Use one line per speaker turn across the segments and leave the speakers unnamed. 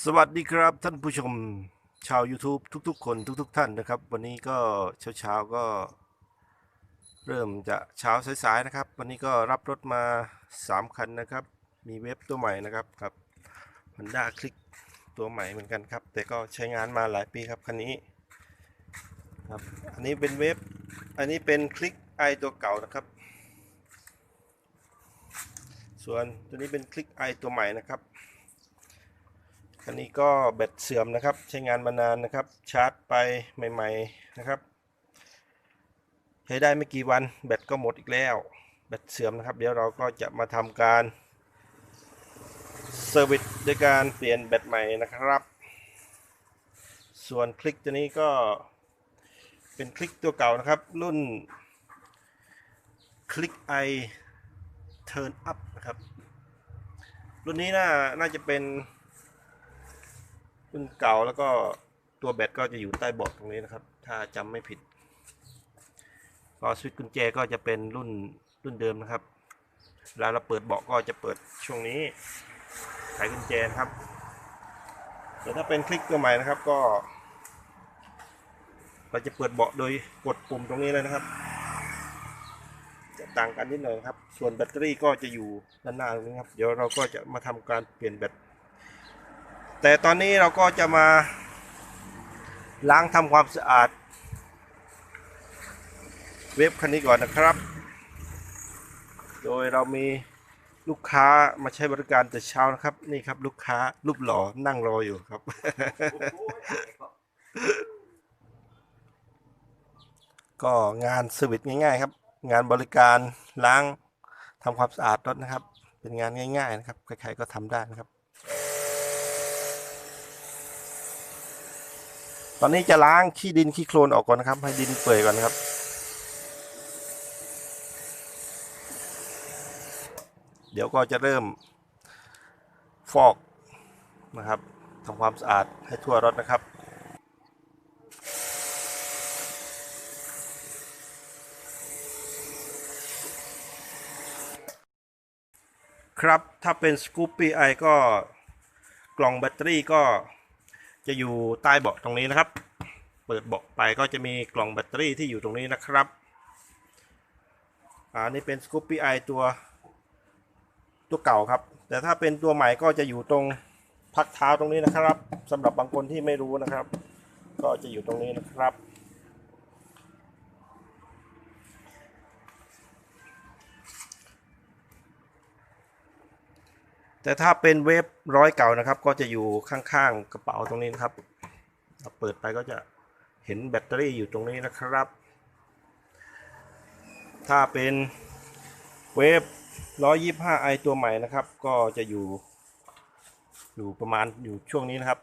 สวัสดีครับท่านผู้ชมชาว YouTube ทุกๆ คนทุก ๆ ท่านนะครับ วันนี้ก็เช้าๆก็ เริ่มจะเช้าสายๆนะครับ วันนี้ก็รับรถมา 3 คันนะครับ มีเว็บตัวใหม่นะครับครับ Honda Click ตัวใหม่เหมือนกันครับ แต่ก็ใช้งานมาหลายปีครับคันนี้ครับอันนี้เป็นเว็บอันนี้เป็นคลิกไอตัวเก่านะครับ ส่วนตัวนี้เป็นคลิกไอตัวใหม่นะครับ อันนี้ก็แบตเสื่อมนะครับ ใช้งานมานานนะครับ ชาร์จไปใหม่ ๆนะครับ ใช้ได้ไม่กี่วันแบตก็หมดอีกแล้ว แบตเสื่อมนะครับ เดี๋ยวเราก็จะมาทำการเซอร์วิสด้วยการเปลี่ยนแบตใหม่นะครับ ส่วนคลิกตัวนี้ก็เป็นคลิกตัวเก่านะครับ รุ่นคลิก i turn up นะครับ รุ่นนี้น่าน่าจะเป็น รุ่นเก่าแล้วก็ตัวแบตก็จะอยู่ใต้เบาะตรงนี้นะครับ ถ้าจำไม่ผิด ก็สวิตช์กุญแจก็จะเป็นรุ่นรุ่นเดิมนะครับเวลาเราเปิดเบาะก็จะเปิดช่วงนี้ไขกุญแจนะครับแต่ถ้าเป็นคลิกตัวใหม่นะครับก็ เราจะเปิดเบาะโดยกดปุ่มตรงนี้เลยนะครับ จะต่างกันนิดหน่อยครับ ส่วนแบตเตอรี่ก็จะอยู่ด้านหน้าตรงนี้ครับ เดี๋ยวเราก็จะมาทำการเปลี่ยนแบต แต่ตอนนี้เราก็จะมาล้างทำความสะอาด เว็บคันนี้ก่อนนะครับ โดยเรามีลูกค้ามาใช้บริการแต่เช้านะครับ นี่ครับลูกค้ารูปหล่อนั่งรออยู่ครับ ก็งานเซอร์วิสง่าย ๆ ครับ งานบริการล้างทำความสะอาดรถนะครับ เป็นงานง่าย ๆ นะครับ ใครๆก็ทำได้นะครับ ตอนนี้จะล้างขี้ดินขี้โคลนออกก่อนนะครับ ให้ดินเปื่อยก่อนนะครับ เดี๋ยวก็จะเริ่มฟอกนะครับทำความสะอาดให้ทั่วรถนะครับครับ ถ้าเป็น Scoopy i ก็กล่องแบตเตอรี่ก็ จะอยู่ใต้เบาะตรงนี้นะครับ เปิดเบาะไปก็จะมีกล่องแบตเตอรี่ที่อยู่ตรงนี้นะครับอันนี้เป็น Scoopy i ตัวตัวเก่าครับ แต่ถ้าเป็นตัวใหม่ก็จะอยู่ตรงพักเท้าตรงนี้นะครับสำหรับบางคนที่ไม่รู้นะครับ ก็จะอยู่ตรงนี้นะครับ แต่ถ้าเป็นเว็บร้อยเก่านะครับ ก็จะอยู่ข้างๆกระเป๋าตรงนี้นะครับเราเปิดไปก็จะเห็นแบตเตอรี่อยู่ตรงนี้นะครับ ถ้าเป็นเว็บ125 i ตัวใหม่นะครับ ก็จะอยู่ อยู่ประมาณอยู่ช่วงนี้นะครับ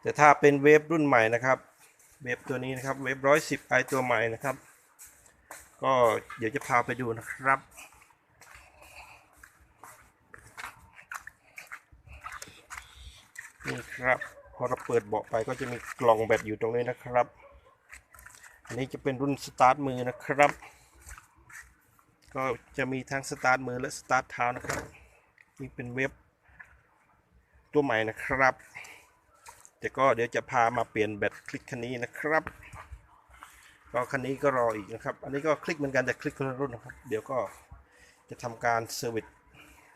แต่ถ้าเป็นเว็บรุ่นใหม่นะครับ เว็บตัวนี้นะครับ เว็บ110 i ตัวใหม่นะครับ ก็เดี๋ยวจะพาไปดูนะครับ นี่ครับพอเราเปิดเบาะไปก็จะมีกล่องแบตอยู่ตรงนี้นะครับ อันนี้จะเป็นรุ่นสตาร์ทมือนะครับ ก็จะมีทั้งสตาร์ทมือและสตาร์ทเท้านะครับ นี่เป็นเว็บตัวใหม่นะครับ แต่ก็เดี๋ยวจะพามาเปลี่ยนแบตคลิกคันนี้นะครับ ก็คันนี้ก็รออีกนะครับ อันนี้ก็คลิกเหมือนกันแต่คลิกคนละรุ่นนะครับ เดี๋ยวก็จะทำการเซอร์วิส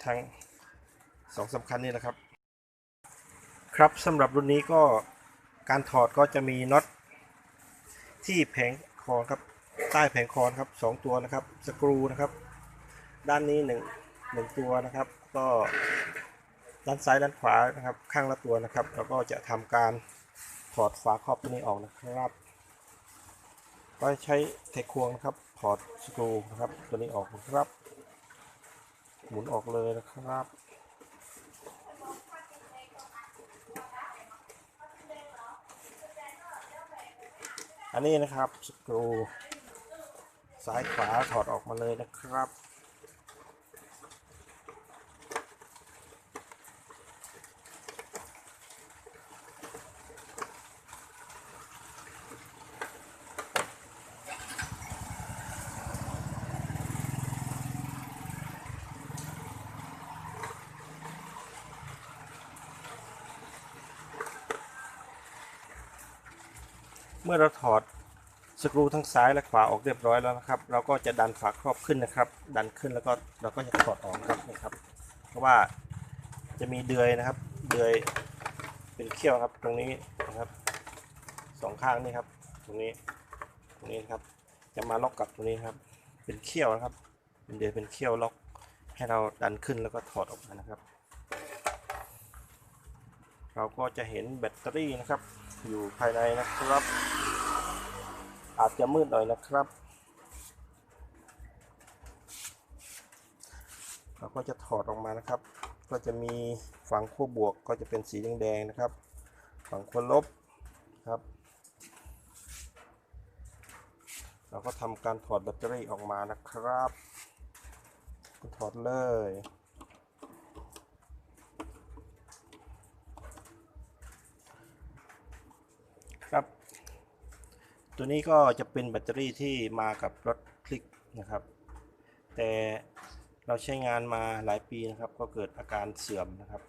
ทั้งสองสำคัญนี้นะครับ ครับสำหรับรุ่นนี้ก็การถอดก็จะมีน็อตที่แผงคอครับใต้แผงคอครับสองตัวนะครับสกรูนะครับ ด้านนี้หนึ่งหนึ่งตัวนะครับ ก็ด้านซ้ายด้านขวานะครับ ข้างละตัวนะครับ แล้วก็จะทำการถอดฝาครอบตัวนี้ออกนะครับ ก็ใช้ไขควงนะครับถอดสกรูนะครับ ตัวนี้ออกนะครับ หมุนออกเลยนะครับอันนี้นะครับสกรูซ้ายขวาถอดออกมาเลยนะครับ มื่อเราถอดสกรูทั้งซ้ายและขวาออกเรียบร้อยแล้วนะครับ เราก็จะดันฝาครอบขึ้นนะครับ ดันขึ้นแล้วก็เราก็จะถอดออกครับนี่ครับ เพราะว่าจะมีเดือยนะครับ เดือยเป็นเขี้ยวครับ ตรงนี้นะครับสองข้างนี่ครับ ตรงนี้ตรงนี้ครับ จะมาล็อกกับตรงนี้ครับ เป็นเขี้ยวนะครับ เป็นเดือยเป็นเขี้ยวล็อก ให้เราดันขึ้นแล้วก็ถอดออกมานะครับ เราก็จะเห็นแบตเตอรี่นะครับ อยู่ภายในนะครับ อาจจะมืดหน่อยนะครับ เราก็จะถอดออกมานะครับ ก็จะมีฝั่งขั้วบวกก็จะเป็นสีแดงๆนะครับ ฝั่งขั้วลบครับ เราก็ทำการถอดแบตเตอรี่ออกมานะครับ ถอดเลย ครับ ตัวนี้ก็จะเป็นแบตเตอรี่ที่มากับรถคลิกนะครับ แต่เราใช้งานมาหลายปีนะครับ ก็เกิดอาการเสื่อมนะครับ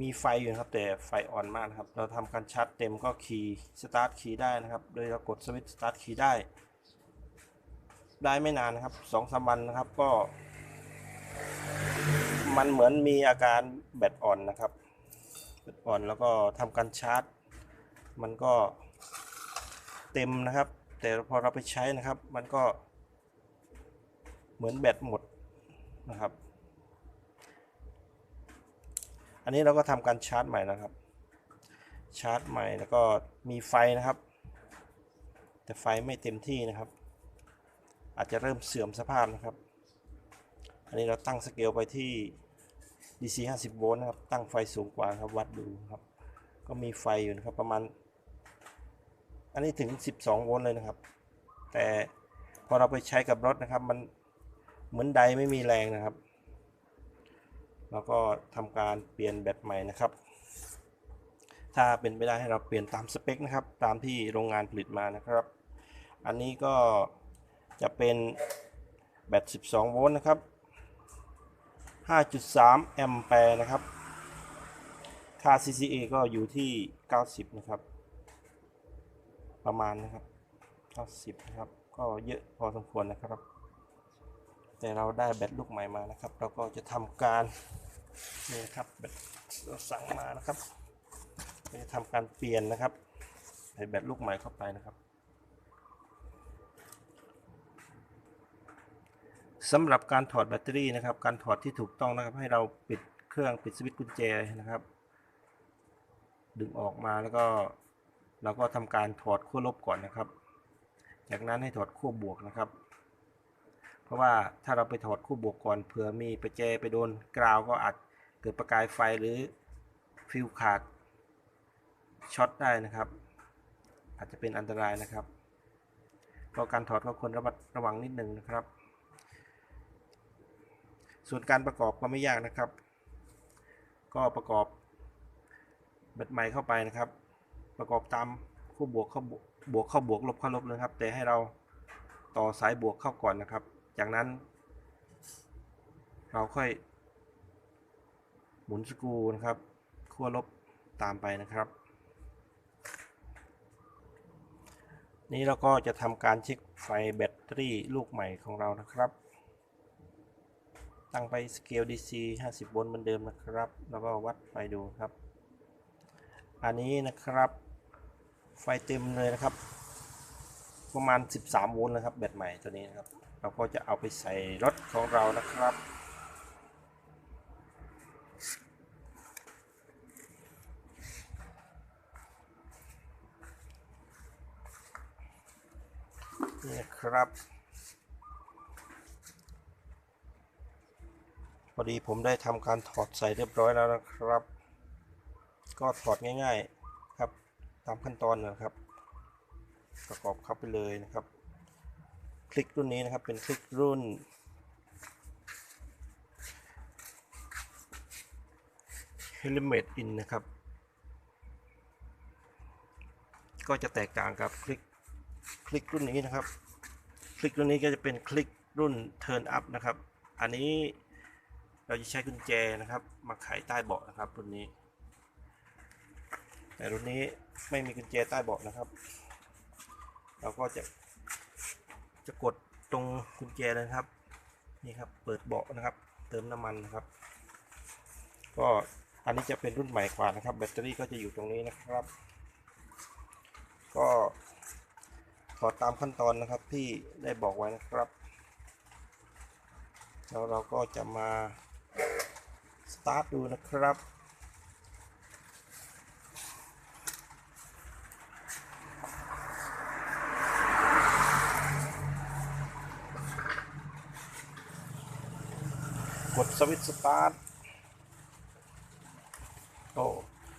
มีไฟอยู่นะครับแต่ไฟอ่อนมากนะครับ เราทำการชาร์จเต็มก็คีย์สตาร์ทคีย์ได้นะครับ โดยเรากดสวิตช์สตาร์ทคีย์ได้ ได้ไม่นานนะครับสองสามวันนะครับก็ มันเหมือนมีอาการแบตอ่อนนะครับแบตอ่อนแล้วก็ทำการชาร์จ มันก็ เต็มนะครับ แต่พอเราไปใช้นะครับ มันก็เหมือนแบตหมดนะครับ อันนี้เราก็ทำการชาร์จใหม่นะครับ ชาร์จใหม่แล้วก็มีไฟนะครับ แต่ไฟไม่เต็มที่นะครับ อาจจะเริ่มเสื่อมสภาพนะครับ อันนี้เราตั้งสเกลไปที่ DC 50 โวลต์นะครับ ตั้งไฟสูงกว่าครับ วัดดูครับ ก็มีไฟอยู่นะครับประมาณ อันนี้ถึง 12 โวลต์เลยนะครับ แต่พอเราไปใช้กับรถนะครับ มันเหมือนใดไม่มีแรงนะครับ เราก็ทำการเปลี่ยนแบตใหม่นะครับ ถ้าเป็นไปได้ให้เราเปลี่ยนตามสเปคนะครับ ตามที่โรงงานผลิตมานะครับ อันนี้ก็จะเป็นแบต 12 โวลต์นะครับ 5.3 แอมแปร์นะครับ ค่า CCA ก็อยู่ที่ 90 นะครับ ประมาณนะครับ 90 นะครับ ก็เยอะพอสมควรนะครับ แต่เราได้แบตลูกใหม่มานะครับ เราก็จะทำการนี่นะครับแบตเราสั่งมานะครับจะทำการเปลี่ยนนะครับใส่แบตลูกใหม่เข้าไปนะครับสำหรับการถอดแบตเตอรี่นะครับ การถอดที่ถูกต้องนะครับ ให้เราปิดเครื่องปิดสวิตช์กุญแจนะครับ ดึงออกมาแล้วก็ เราก็ทำการถอดขั้วลบก่อนนะครับ จากนั้นให้ถอดขั้วบวกนะครับ เพราะว่าถ้าเราไปถอดคู่บวกก่อนเผื่อมีประแจไปโดนกราวก็อาจเกิดประกายไฟหรือฟิวขาดช็อตได้นะครับ อาจจะเป็นอันตรายนะครับก็การถอดก็ควรระมัดระวังนิดนึงนะครับ ส่วนการประกอบก็ไม่ยากนะครับ ก็ประกอบแบตใหม่เข้าไปนะครับ ประกอบตามคู่บวกเข้าบวกบวกเข้าบวกลบเข้าลบนะครับ แต่ให้เราต่อสายบวกเข้าก่อนนะครับ จากนั้น เราค่อย หมุนสกรูนะครับขั้วลบตามไปนะครับ นี่เราก็จะทำการเช็คไฟแบตเตอรี่ลูกใหม่ของเรานะครับ ตั้งไปสเกล DC 50 โวลต์เหมือนเดิมนะครับ แล้วก็วัดไฟดูครับ อันนี้นะครับ ไฟเต็มเลยนะครับ ประมาณ 13 โวลต์นะครับ แบตใหม่ตัวนี้นะครับ เราก็จะเอาไปใส่รถของเรานะครับนี่ครับพอดีผมได้ทำการถอดใส่เรียบร้อยแล้วนะครับ ก็ถอดง่ายๆ ตามขั้นตอนนะครับ ประกอบเข้าไปเลยนะครับ คลิกรุ่นนี้นะครับเป็นคลิกรุ่น Helmet In นะครับ ก็จะแตกต่างกับคลิกคลิกรุ่นนี้นะครับ คลิกรุ่นนี้ก็จะเป็นคลิกรุ่น Turn Up นะครับ อันนี้เราจะใช้กุญแจนะครับ มาไขใต้เบาะนะครับรุ่นนี้ แต่รุ่นนี้ไม่มีกุญแจใต้เบาะนะครับ เราก็จะจะกดตรงกุญแจเลยนะครับ นี่ครับ เปิดเบาะนะครับ เติมน้ำมันนะครับ ก็อันนี้จะเป็นรุ่นใหม่กว่านะครับ แบตเตอรี่ก็จะอยู่ตรงนี้นะครับ ก็ขอตามขั้นตอนนะครับที่ได้บอกไว้นะครับ แล้วเราก็จะมาสตาร์ทดูนะครับ กดสวิตช์สตาร์ทโอ้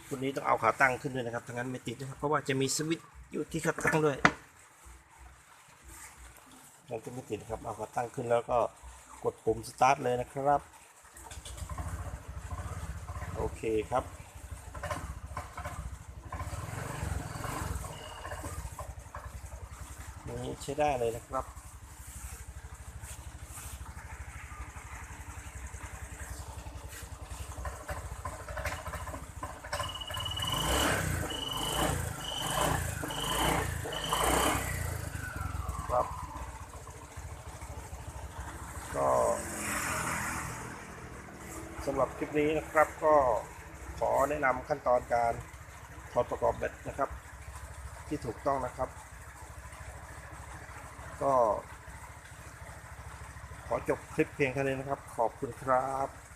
ตัวนี้ต้องเอาขาตั้งขึ้นด้วยนะครับทั้างั้นไม่ติดนะครับ เพราะว่าจะมีสวิตช์อยู่ที่ขาตั้งด้วยมันก็ไม่ติดครับ เอาขาตั้งขึ้นแล้วก็กดปุ่มสตาร์ทเลยนะครับ โอเคครับนี่ใช้ได้เลยนะครับ ครับ ก็สำหรับคลิปนี้นะครับก็ขอแนะนำขั้นตอนการถอดประกอบแบตนะครับ ที่ถูกต้องนะครับ ก็ ขอจบคลิปเพียงเท่านี้นะครับ ขอบคุณครับ